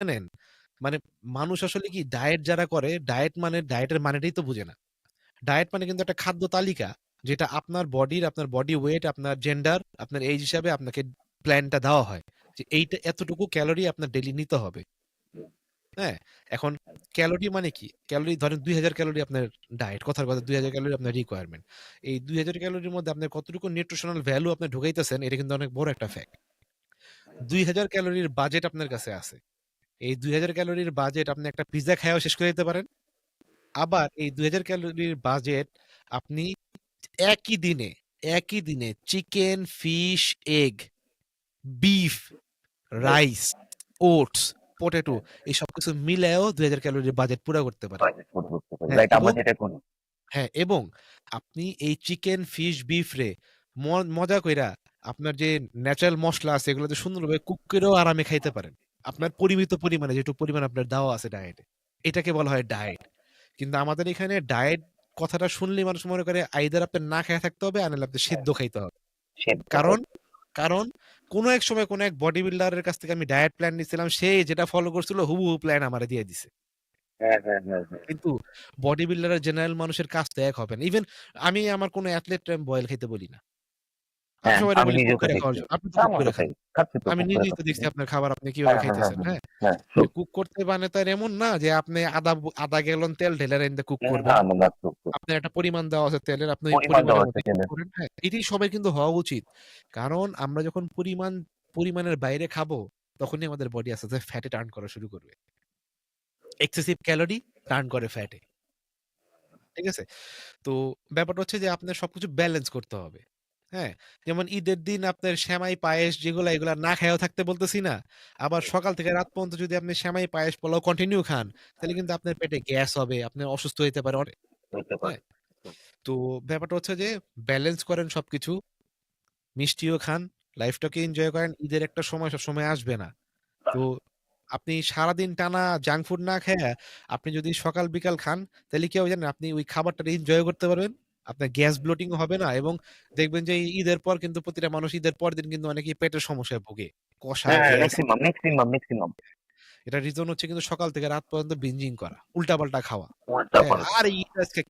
জানেন? মানে মানুষ আসলে কি ডায়েট যারা করে, ডায়েট মানে ডায়েটের মানেটাই তো বুঝে না। ডায়েট মানে কিন্তু একটা খাদ্য তালিকা যেটা আপনার বডির, আপনার বডি ওয়েট, আপনার জেন্ডার, আপনার এইজ হিসাবে আপনাকে প্ল্যানটা দেওয়া হয়। যে এইটা এতটুকু ক্যালোরি আপনার ডেইলি নিতে হবে। হ্যাঁ? এখন ক্যালোরি মানে কি? ক্যালোরি ধরেন ২০০০ ক্যালোরি আপনার ডায়েট। কথার কথা ২০০০ ক্যালোরি আপনার রিকোয়ারমেন্ট। এই ২০০০ ক্যালোরির মধ্যে আপনার কতটুকু নিউট্রিশনাল ভ্যালু আপনি ঢুকাইতেছেন এটা কিন্তু অনেক বড় একটা ফ্যাক্ট। ২০০০ ক্যালোরির বাজেট আপনার কাছে আছে। এই ২০০০ ক্যালোরির বাজেট আপনি একটা পিজ্জা খাইয়াও শেষ করে দিতে পারেন। আবার এই ২০০০ ক্যালোরির বাজেট আপনি একই দিনে, একই দিনে chicken, fish, egg, beef, rice, oats, potato এই সবকিছু মিলায়েও ২০০০ ক্যালোরির বাজেট পুরা করতে পারেন। বাজেট পুরো করতে পারি। হ্যাঁ, এবং হ্যাঁ, এবং আপনি এই চিকেন, ফিশ, বিফ রে মজা কইরা আপনার যে ন্যাচারাল মশলা আছে এগুলোতে সুন্দরভাবে কুক কইরেও আরামে খাইতে পারেন। আপনার পরিমিত পরিমাণে যেটুকু পরিমাণ আপনার দেওয়া আছে ডায়েটে। এটাকে বলা হয় ডায়েট। কিন্তু আমাদের এখানে ডায়েট কথাটা শুনলেই মানুষ মনে করে আইদার আপনার না খায়া থাকতে হবে আর নাহলে আপনার হ্যাঁ। সিদ্ধ খাইতে হবে। কারণ, কারণ কোন এক সময় কোন এক বডি বিল্ডারের কাছ থেকে আমি ডায়েট প্ল্যান নিছিলাম। সে যেটা ফলো করছিল হুবহু প্ল্যান আমারে দিয়ে দিছে। হ্যাঁ, হ্যাঁ। কিন্তু বডি বিল্ডার আর জেনারেল মানুষের কাজ তো এক হবে না। ইভেন আমি আমার কোনো অ্যাথলেট আমি বয়েল খাইতে বলি না। আমি হ্যাঁ, আমি। আপনি তো কুক নিজেই তো দেখছি আপনার খাবার আপনি কীভাবে হ্যাঁ, হ্যাঁ, হ্যাঁ, খাইতেছেন, হ্যাঁ, হ্যাঁ? হ্যাঁ, সত্যি। কুক করতে মানে এমন না যে আপনি আধা ব আধা গ্যালন তেল ঢেলে কুক করবেন। আপনার একটা পরিমাণ দেওয়া আছে তেলের, আপনি। করেন, হ্যাঁ? এটাই কিন্তু হওয়া উচিত। কারণ আমরা যখন পরিমাণ পরিমাণের বাইরে খাব, তখনই আমাদের বডি আস্তে, আস্তে ফ্যাটে টার্ন করা শুরু করবে। এক্সেসিভ ক্যালোরি টার্ন করে ফ্যাটে। ঠিক আছে? তো ব্যাপারটা হচ্ছে যে আপনার সবকিছু ব্যালেন্স করতে হবে। হ্যাঁ? যেমন ঈদের দিন আপনার সেমাই, পায়েস যেগুলা এগুলা না খাইয়াও থাকতে বলতেছি না। আবার সকাল থেকে রাত পর্যন্ত যদি আপনি সেমাই, পায়েস, পোলাও কন্টিনিউ খান, তাহলে কিন্তু আপনার পেটে গ্যাস হবে, আপনি অসুস্থ হইতে পারেন অনেক। হতে পারে। হ্যাঁ? তো ব্যাপারটা হচ্ছে যে ব্যালেন্স করেন সবকিছু। মিষ্টিও খান, লাইফটাকে এনজয় করেন। ঈদের একটা সময় সবসময় আসবে না। তো আপনি সারাদিন টানা জাঙ্ক ফুড না খাইয়া আপনি যদি সকাল বিকাল খান, তাইলে কি হবে জানেন? আপনি ওই খাবারটা এনজয় করতে পারবেন। আপনার গ্যাস ব্লোটিং হবে না এবং দেখবেন যে ঈদের পর কিন্তু প্রতিটা মানুষ ঈদের পর দিন কিন্তু অনেকে পেটের সমস্যায় ভোগে। কষা, ম্যাক্সিমাম ম্যাক্সিমাম মেক্সিমাম। রিজন হচ্ছে কিন্তু সকাল থেকে রাত পর্যন্ত বিঞ্জিং করা। উল্টা পাল্টা খাওয়া। হ্যাঁ? আর ঈদ আজকে